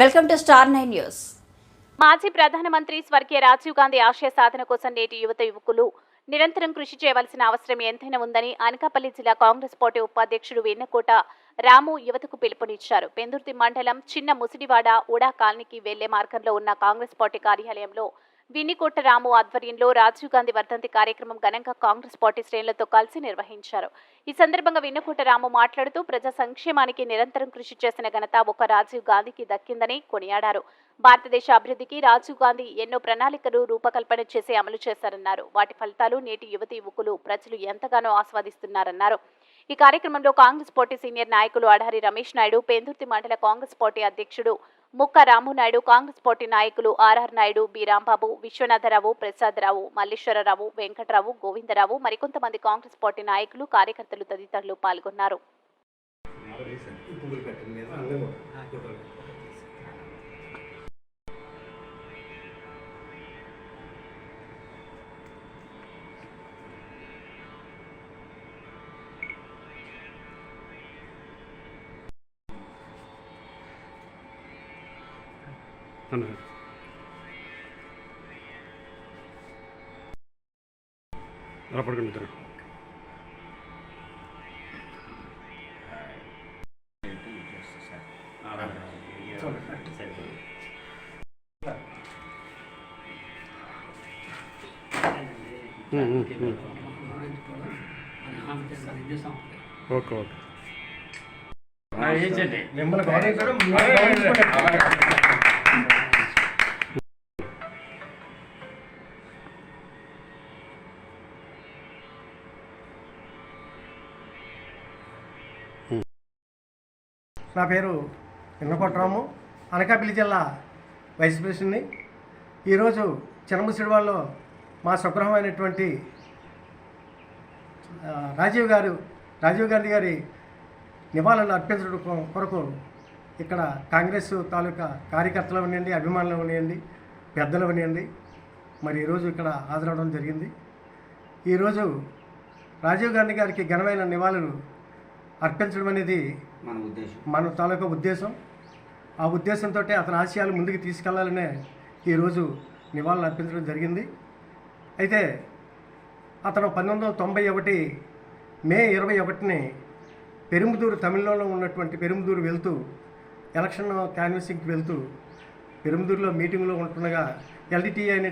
Welcome to star nine news. మాజీ ప్రధానమంత్రి స్వర్గీయ రాజీవ్ గాంధీ ఆశయ సాధన కోసం నేటి యువత యువకులు నిరంతరం కృషి చేయవలసిన అవసరం ఎంతైనా ఉందని అనకాపల్లి జిల్లా కాంగ్రెస్ పార్టీ ఉపాధ్యక్షుడు వెన్నకోట రాము యువతకు పిలుపునిచ్చారు. పెందుర్తి మండలం చిన్న ముసిడివాడ ఉడా కాలనీకి వెళ్ళే మార్గంలో ఉన్న కాంగ్రెస్ పార్టీ కార్యాలయంలో వినికోట రాము ఆధ్వర్యంలో రాజీవ్ గాంధీ వర్ధంతి కార్యక్రమం ఘనంగా కాంగ్రెస్ పార్టీ శ్రేణులతో కలిసి నిర్వహించారు. ఈ సందర్భంగా విన్నకోట రాము మాట్లాడుతూ ప్రజా సంక్షేమానికి నిరంతరం కృషి చేసిన ఘనత ఒక రాజీవ్ గాంధీకి దక్కిందని కొనియాడారు. భారతదేశ అభివృద్ధికి రాజీవ్ గాంధీ ఎన్నో ప్రణాళికలు రూపకల్పన చేసి అమలు చేశారన్నారు. వాటి ఫలితాలు నేటి యువతి యువకులు ప్రజలు ఎంతగానో ఆస్వాదిస్తున్నారన్నారు. ఈ కార్యక్రమంలో కాంగ్రెస్ పార్టీ సీనియర్ నాయకులు అడారి రమేష్ నాయుడు పెందుర్తి మండల కాంగ్రెస్ పార్టీ అధ్యక్షుడు ముక్క రామునాయుడు కాంగ్రెస్ పార్టీ నాయకులు ఆర్ఆర్ నాయుడు బి. రాంబాబు విశ్వనాథరావు ప్రసాదరావు మల్లేశ్వరరావు వెంకటరావు గోవిందరావు మరికొంతమంది కాంగ్రెస్ పార్టీ నాయకులు కార్యకర్తలు తదితరులు పాల్గొన్నారు. పువ్వులు పెట్టిన మీద అందరూ కూడా. అన్న అలా పడుకోండి ఇద్దరు. ఓకే ఓకే మిమ్మల్ని నా పేరు ఇన్నకొట్రాము అనకాపల్లి జిల్లా వైస్ ప్రెసిడెంట్ని. ఈరోజు చిన్నముసిడివాళ్ళలో మా స్వగ్రహమైనటువంటి రాజీవ్ గారు రాజీవ్ గాంధీ గారి నివాళులను అర్పించడం కొరకు ఇక్కడ కాంగ్రెస్ తాలూకా కార్యకర్తలు ఉన్నాయండి అభిమానులు ఉన్నాయండి పెద్దలు ఉన్నాయండి మరి ఈరోజు ఇక్కడ హాజరవడం జరిగింది. ఈరోజు రాజీవ్ గాంధీ గారికి ఘనమైన నివాళులు అర్పించడం అనేది మన ఉద్దేశం. మన తాలూకా ఉద్దేశం. ఆ ఉద్దేశంతో అతని ఆశయాలు ముందుకు తీసుకెళ్ళాలనే ఈరోజు నివాళులు అర్పించడం జరిగింది. అయితే అతను పంతొమ్మిది వందల తొంభై ఒకటి మే ఇరవై ఒకటిని పెరుముదూరు తమిళనాడులో ఉన్నటువంటి పెరుముదూరు వెళ్తూ ఎలక్షన్ క్యాన్వసింగ్కి వెళ్తూ పెరుముదూరులో మీటింగ్లో ఉంటుండగా ఎల్డిటిఐ అనే